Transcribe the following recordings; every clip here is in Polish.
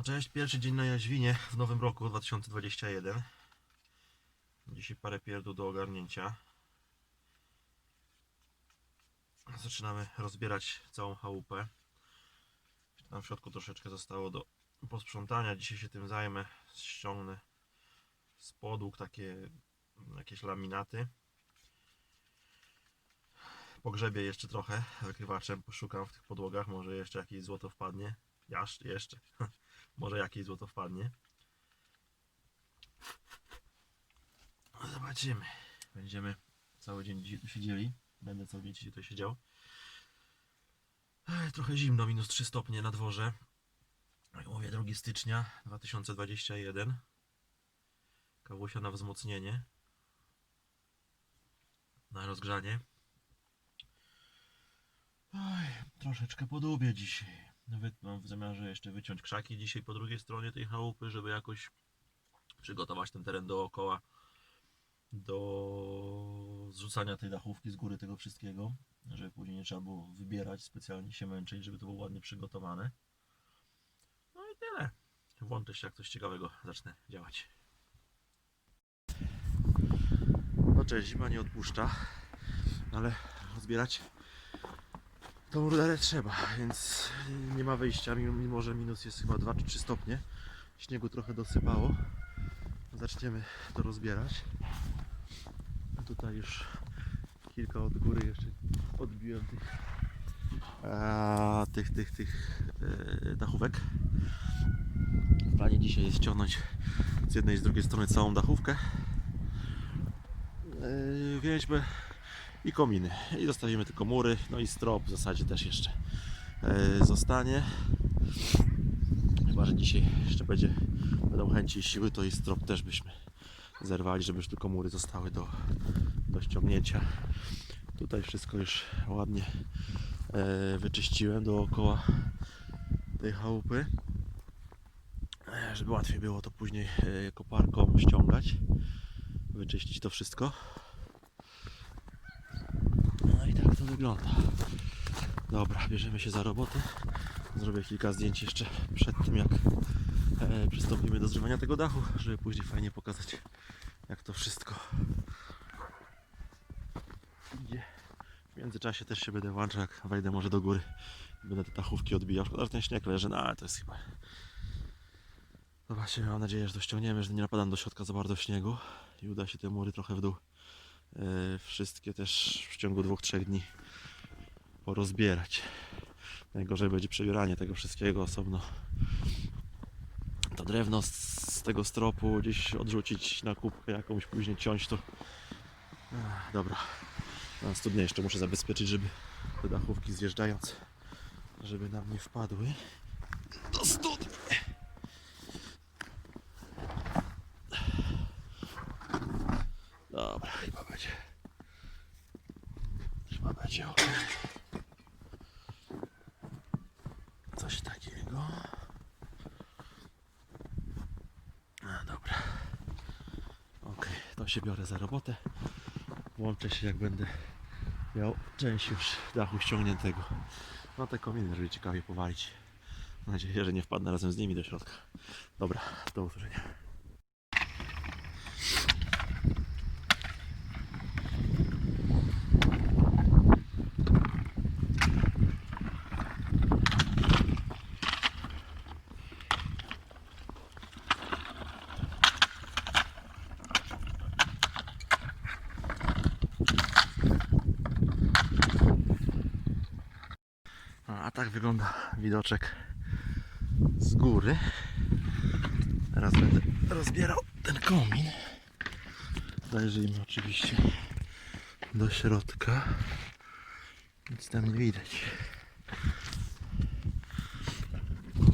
No cześć, pierwszy dzień na Jaźwinie w nowym roku 2021. Dzisiaj parę pierdół do ogarnięcia. Zaczynamy rozbierać całą chałupę. Tam w środku troszeczkę zostało do posprzątania. Dzisiaj się tym zajmę. Ściągnę z podłóg takie jakieś laminaty. Pogrzebię jeszcze trochę wykrywaczem, poszukam w tych podłogach, może jeszcze jakieś złoto wpadnie. Jaż, jeszcze. Może jakieś złoto wpadnie. No, Zobaczymy. Będziemy cały dzień tu siedzieli. Będę cały dzień dzisiaj tu siedział. Trochę zimno, minus 3 stopnie na dworze. Mówię, 2 stycznia 2021. Kawusia na wzmocnienie. Na rozgrzanie. Oj, troszeczkę podobie dzisiaj. Mam w zamiarze jeszcze wyciąć krzaki dzisiaj po drugiej stronie tej chałupy, żeby jakoś przygotować ten teren dookoła do zrzucania tej dachówki z góry tego wszystkiego, żeby później nie trzeba było wybierać, specjalnie się męczyć, żeby to było ładnie przygotowane. No i tyle. Włączę się, jak coś ciekawego zacznę działać. No cześć, zima nie odpuszcza, ale rozbierać tą ruderę trzeba, więc nie ma wyjścia, mimo, że minus jest chyba 2 czy 3 stopnie. Śniegu trochę dosypało. Zaczniemy to rozbierać. Tutaj już kilka od góry jeszcze odbiłem tych, a, tych, tych, tych e, dachówek. W planie dzisiaj jest ściągnąć z jednej i z drugiej strony całą dachówkę. E, więźmy i kominy. I zostawimy tylko mury, no i strop w zasadzie też jeszcze e, zostanie. Chyba, że dzisiaj jeszcze będzie, będą chęci i siły, to i strop też byśmy zerwali, żeby już tylko mury zostały do, do ściągnięcia. Tutaj wszystko już ładnie e, wyczyściłem dookoła tej chałupy, e, żeby łatwiej było to później koparką ściągać, wyczyścić to wszystko. No to wygląda. Dobra, bierzemy się za robotę. Zrobię kilka zdjęć jeszcze przed tym, jak e, przystąpimy do zrywania tego dachu, żeby później fajnie pokazać, jak to wszystko idzie. W międzyczasie też się będę włączał, jak wejdę może do góry. Będę te dachówki odbijał. Szkoda, że ten śnieg leży, no ale to jest chyba... Zobaczymy, mam nadzieję, że to ściągniemy, że nie napadam do środka za bardzo śniegu i uda się te mury trochę w dół wszystkie też w ciągu dwóch, trzech dni porozbierać. Najgorzej będzie przebieranie tego wszystkiego osobno. To drewno z, tego stropu gdzieś odrzucić na kubkę jakąś, później ciąć to. Dobra. Na studnię jeszcze muszę zabezpieczyć, żeby te dachówki zjeżdżając, żeby nam nie wpadły do studni. Dobra, chyba będzie. Chyba będzie. Coś takiego. A, dobra. Ok, to się biorę za robotę. Włączę się jak będę miał część już dachu ściągniętego. No te kominy, żeby ciekawie powalić. Mam nadzieję, że nie wpadnę razem z nimi do środka. Dobra, do usłyszenia. A, a tak wygląda widoczek z góry. Teraz będę rozbierał ten komin. Zajrzyjmy oczywiście do środka. Nic tam nie widać.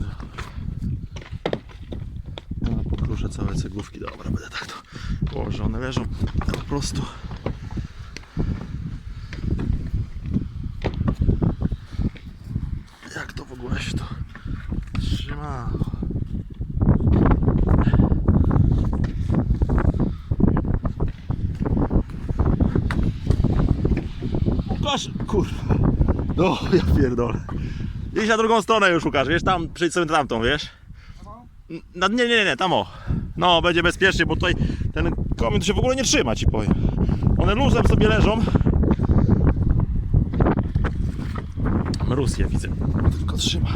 No. Pokruszę całe cegłówki. Dobra, będę tak to położę. One leżą po prostu. Jak to w ogóle się to trzyma? Łukasz, kurwa. No, ja pierdolę. Idź na drugą stronę już, Łukasz, wiesz, tam, przyjdź sobie tamtą, wiesz? No, nie, nie, nie, tam o. No, będzie bezpiecznie, bo tutaj ten komin się w ogóle nie trzyma, ci powiem. One luzem sobie leżą. Mróz je widzę, tylko trzyma.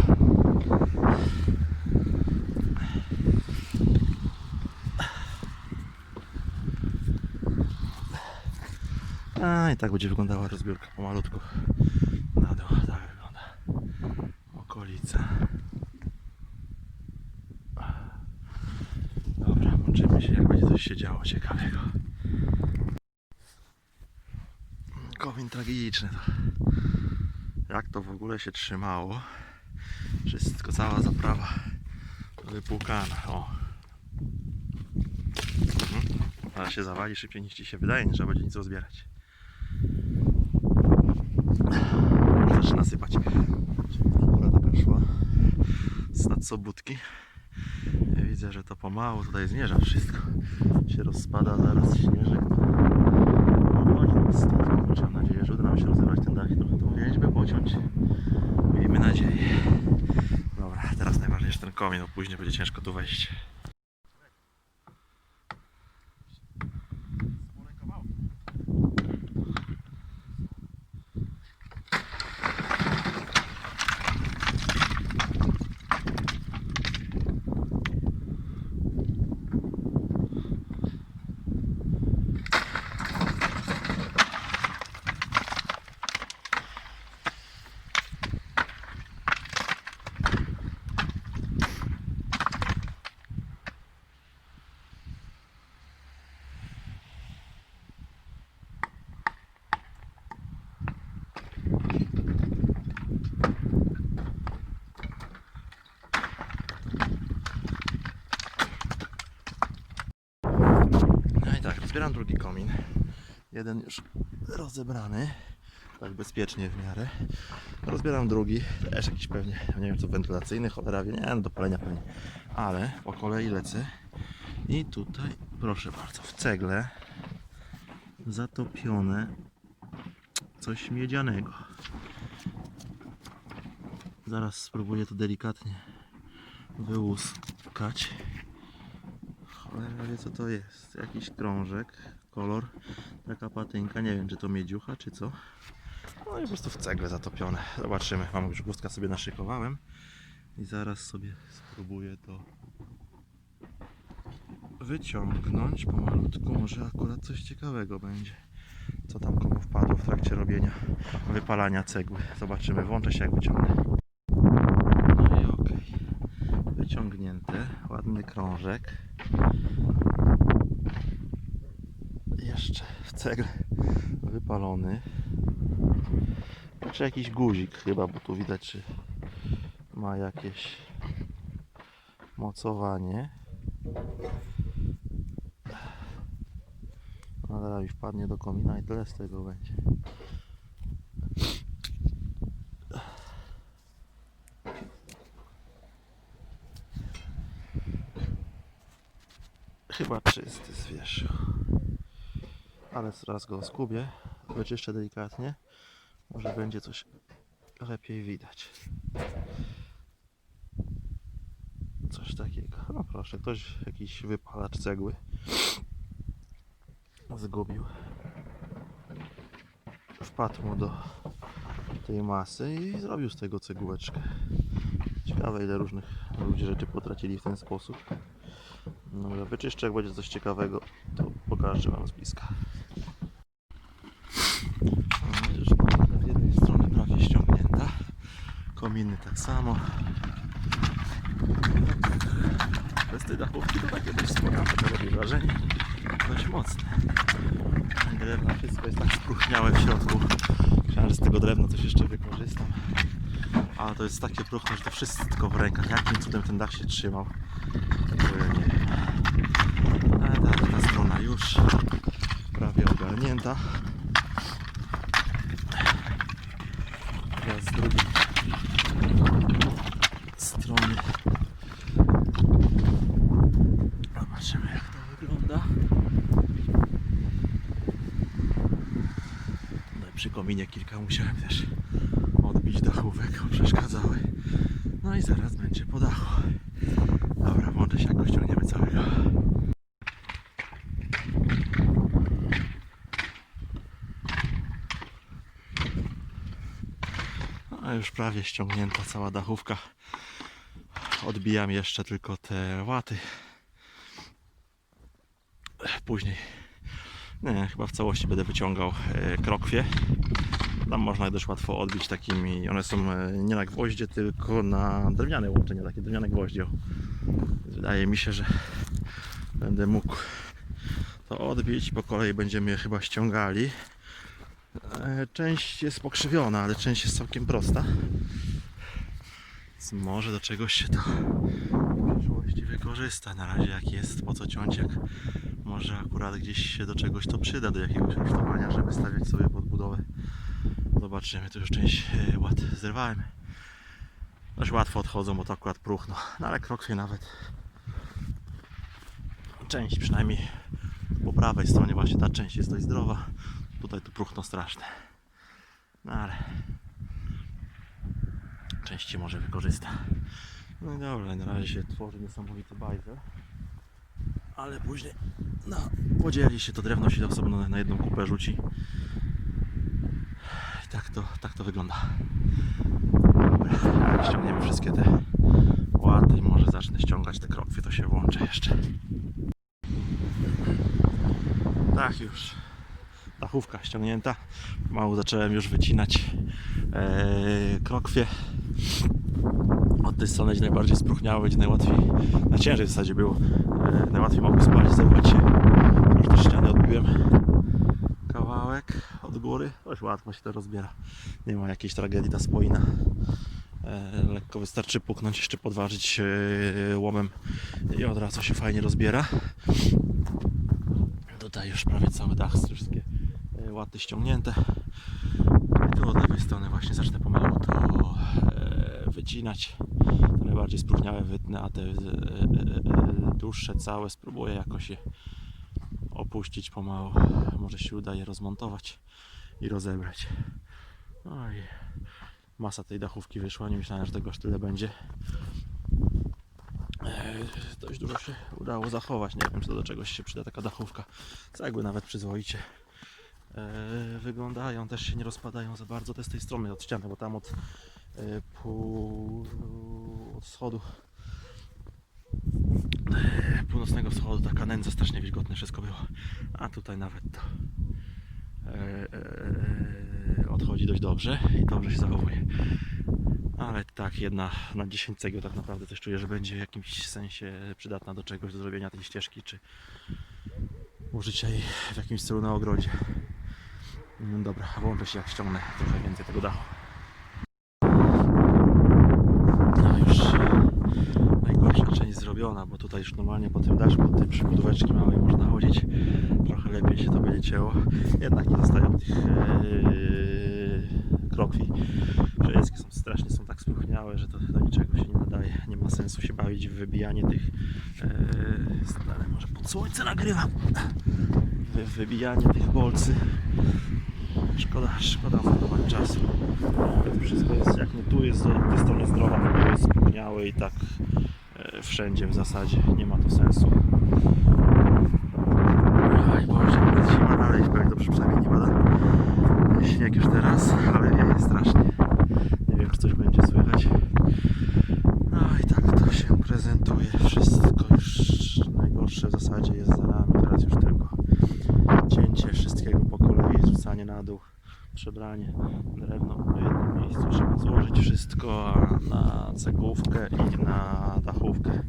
A i tak będzie wyglądała rozbiórka pomalutku. Na dół, tak wygląda. Okolica. Dobra, łączymy się, jak będzie coś się działo ciekawego. Komin tragiczny to. Jak to w ogóle się trzymało? Wszystko, cała zaprawa wypłukana. O. Mhm. Teraz się zawali szybciej niż ci się wydaje, nie trzeba będzie nic rozbierać. Zaczyna sypać. Chmura taka szła z nad sobótki. Widzę, że to pomału tutaj zmierza wszystko. Się rozpada zaraz śnieżek. Goni nas stąd. Mam nadzieję, że uda nam się rozebrać ten dach trochę tą więźbę pociąć. Miejmy nadzieję. Dobra, teraz najważniejsze ten komin, bo później będzie ciężko tu wejść. No i tak, rozbieram drugi komin. Jeden już rozebrany, tak bezpiecznie w miarę. Rozbieram drugi, też jakiś pewnie, nie wiem co wentylacyjny, cholera wie, nie, no do palenia pewnie. Ale po kolei lecę i tutaj, proszę bardzo, w cegle zatopione coś miedzianego. Zaraz spróbuję to delikatnie wyłuskać. Cholera wie co to jest. Jakiś krążek, kolor, taka patynka, nie wiem czy to miedziucha czy co. No i po prostu w cegle zatopione. Zobaczymy. Mam już gustka sobie naszykowałem i zaraz sobie spróbuję to wyciągnąć pomalutku. Może akurat coś ciekawego będzie. Co tam komu wpadło w trakcie robienia, wypalania cegły. Zobaczymy. Włączę się jak wyciągnę. No i okej. Wyciągnięte. Ładny krążek. Cegle wypalony. Czy jakiś guzik chyba, bo tu widać, czy ma jakieś mocowanie. No zaraz mi wpadnie do komina i tyle z tego będzie. Chyba czysty z wierzchu. Ale zaraz go skubię, wyczyszczę delikatnie. Może będzie coś lepiej widać. Coś takiego. No proszę, ktoś jakiś wypalacz cegły zgubił. Wpadł mu do tej masy i zrobił z tego cegółeczkę. Ciekawe ile różnych ludzi rzeczy potracili w ten sposób. Dobra, wyczyszczę, jak będzie coś ciekawego, to pokażę Wam z bliska. No, już z jednej strony prawie ściągnięta. Kominy tak samo. Bez tej dachówki to takie dość sporo, to robi wrażenie. Dość mocne. Drewno wszystko jest tak spróchniałe w środku. Myślałem, że z tego drewna coś jeszcze wykorzystam. Ale to jest takie próchne, że to wszystko w rękach. Jakim cudem ten dach się trzymał? Nie wiem. Ale ta, ta strona już prawie ogarnięta. Teraz z drugiej strony. Zobaczymy jak to wygląda. No przy kominie kilka musiałem też odbić dachówek, bo przeszkadzały. No i zaraz będzie po dachu. Dobra, włączę się, jak ściągniemy całego. No już prawie ściągnięta cała dachówka. Odbijam jeszcze tylko te łaty. Później nie, chyba w całości będę wyciągał e, krokwie. Tam można dość łatwo odbić takimi, one są e, nie na gwoździe, tylko na drewniane łączenie, takie drewniane gwoździe. Wydaje mi się, że będę mógł to odbić. Po kolei będziemy je chyba ściągali. E, Część jest pokrzywiona, ale część jest całkiem prosta. Więc może do czegoś się to w przyszłości wykorzysta. Na razie jak jest, po co ciąć, jak może akurat gdzieś się do czegoś to przyda, do jakiegoś rusztowania, żeby stawiać sobie podbudowę. Zobaczymy, tu już część e, ład zrywałem. Dość łatwo odchodzą, bo to akurat próchno. No ale krokwie nawet część przynajmniej po prawej stronie właśnie ta część jest dość zdrowa. Tutaj tu próchno straszne. No ale części może wykorzysta. No i dobra, na razie się tworzy niesamowity bajzel. Ale później no, podzieli się to drewno się osobno na jedną kupę rzuci. I tak to, tak to wygląda. Dobra, jak ściągniemy wszystkie te łaty i może zacznę ściągać te krokwie, to się włączę jeszcze. Tak już. Dachówka ściągnięta. Mało zacząłem już wycinać e, krokwie. Od tej strony gdzie najbardziej spróchniało, gdzie najłatwiej, na ciężej w zasadzie było. E, najłatwiej mogły spać, się. Już też ściany odbiłem kawałek od góry. Dość łatwo się to rozbiera. Nie ma jakiejś tragedii ta spoina. E, lekko wystarczy puknąć, jeszcze podważyć e, łomem i od razu się fajnie rozbiera. Tutaj już prawie cały dach, wszystkie e, łaty ściągnięte. I tu od lewej strony właśnie zacznę pomału to wycinać. Te najbardziej spróchniałe wytnę, a te e, e, e, dłuższe całe spróbuję jakoś je opuścić pomału. Może się uda je rozmontować i rozebrać. No i masa tej dachówki wyszła. Nie myślałem, że tego aż tyle będzie. Dość dużo się udało zachować. Nie wiem, czy to do czegoś się przyda taka dachówka. Cegły nawet przyzwoicie wyglądają, też się nie rozpadają za bardzo. Jest z tej strony od ściany, bo tam od pół, od wschodu e, północnego wschodu taka nędza strasznie wilgotne wszystko było. A tutaj nawet to e, e, odchodzi dość dobrze i dobrze się zachowuje. Ale tak, jedna na 10 cegieł tak naprawdę też czuję, że będzie w jakimś sensie przydatna do czegoś, do zrobienia tej ścieżki, czy użycia jej w jakimś celu na ogrodzie. No dobra, włączę się jak ściągnę trochę więcej tego dachu. No już najgorsza część zrobiona, bo tutaj już normalnie po tym daszku, od tej przybudóweczki małej można chodzić. Trochę lepiej się to będzie cięło. Jednak nie zostają tych yy, krokwi. Wszystkie są strasznie są tak spróchniałe, że to do niczego się nie nadaje. Nie ma sensu się bawić w wybijanie tych yy, ale może pod słońce nagrywam. Wy, wybijanie tych bolcy. Szkoda, szkoda marnować czasu. Wszystko jest, jak nie tu jest z tej strony zdrowa, to jest spróchniałe i tak wszędzie w zasadzie nie ma to sensu. Oj Boże, zima dalej, pewnie dobrze przynajmniej nie pada śnieg już teraz, ale wieje strasznie. Nie wiem, czy coś będzie słychać. No i tak to się prezentuje. Wszystko już najgorsze w zasadzie jest za nami. Teraz już tylko cięcie wszystkiego po kolei, zrzucanie na dół, przebranie drewno w jednym miejscu. Trzeba złożyć wszystko na cegłówkę i na dachówkę.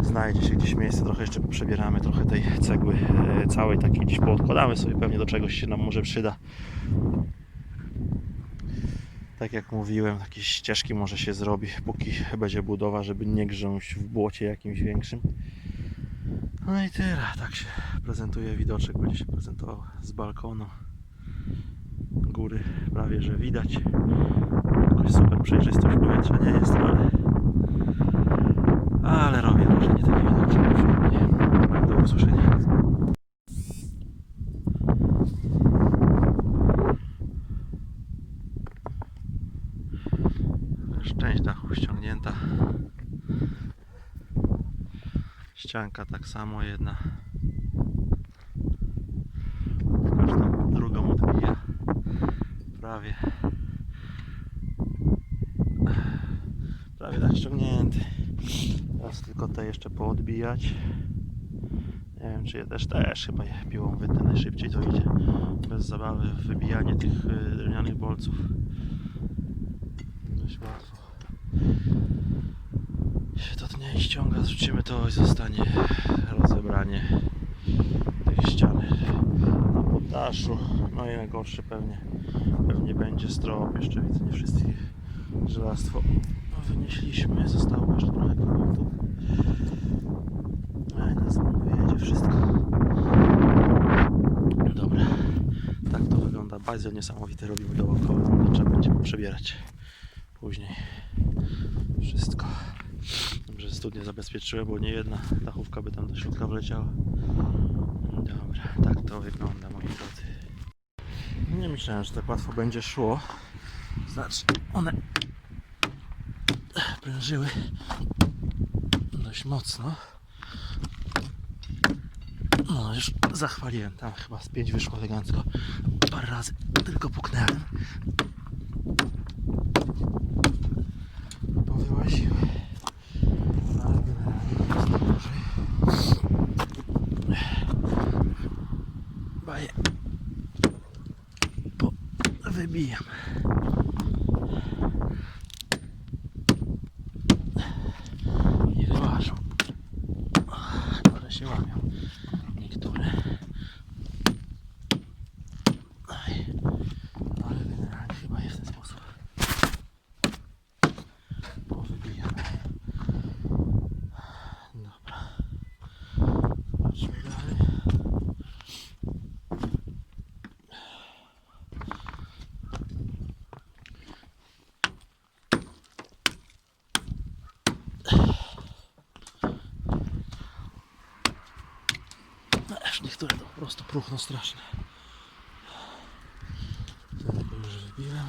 Znajdzie się gdzieś miejsce, trochę jeszcze przebieramy, trochę tej cegły e, całej takiej gdzieś poodkładamy sobie, pewnie do czegoś się nam może przyda. Tak jak mówiłem, jakieś ścieżki może się zrobi, póki będzie budowa, żeby nie grząść w błocie jakimś większym. No i tyle, tak się prezentuje widoczek, będzie się prezentował z balkonu. Góry prawie że widać. Jakoś super przejrzystość powietrza nie jest, ale ale robię wrażenie taki widoczek przyjemnie. Do usłyszenia. Część dachu ściągnięta. Ścianka tak samo jedna. Każdą drugą odbija. Prawie. prawie tak ściągnięty. Te jeszcze poodbijać. Nie wiem, czy je też, też chyba je piłą wytnę najszybciej to idzie. Bez zabawy wybijanie tych y, drewnianych bolców. Dość łatwo. Się to tnie i ściąga, zrzucimy to i zostanie rozebranie tej ściany na poddaszu. No i najgorszy pewnie, pewnie będzie strop. Jeszcze widzę, nie wszystkie żelastwo wynieśliśmy. Zostało jeszcze trochę kawałków. Ale na znowu wyjedzie wszystko. Dobra, tak to wygląda. Bazio niesamowity robimy dookoła. No to trzeba będzie poprzebierać później wszystko. Dobrze, że studnię zabezpieczyłem, bo nie jedna dachówka by tam do środka wleciała. Dobra, tak to wygląda moi drodzy. Nie myślałem, że tak łatwo będzie szło. Znaczy, one prężyły dość mocno. No, już zachwaliłem. Tam chyba z pięć wyszło elegancko. Parę razy tylko puknąłem. Powyłaziły. Ale generalnie jest gorzej. Baję. Po wybijam. Ile ważą? Ale się łamią. Niektóre. Aj. Ale generalnie chyba jest w ten sposób. Powybijamy. Dobra. Zobaczmy dalej. Aż niektóre to po prostu próchno straszne. Już wybiłem.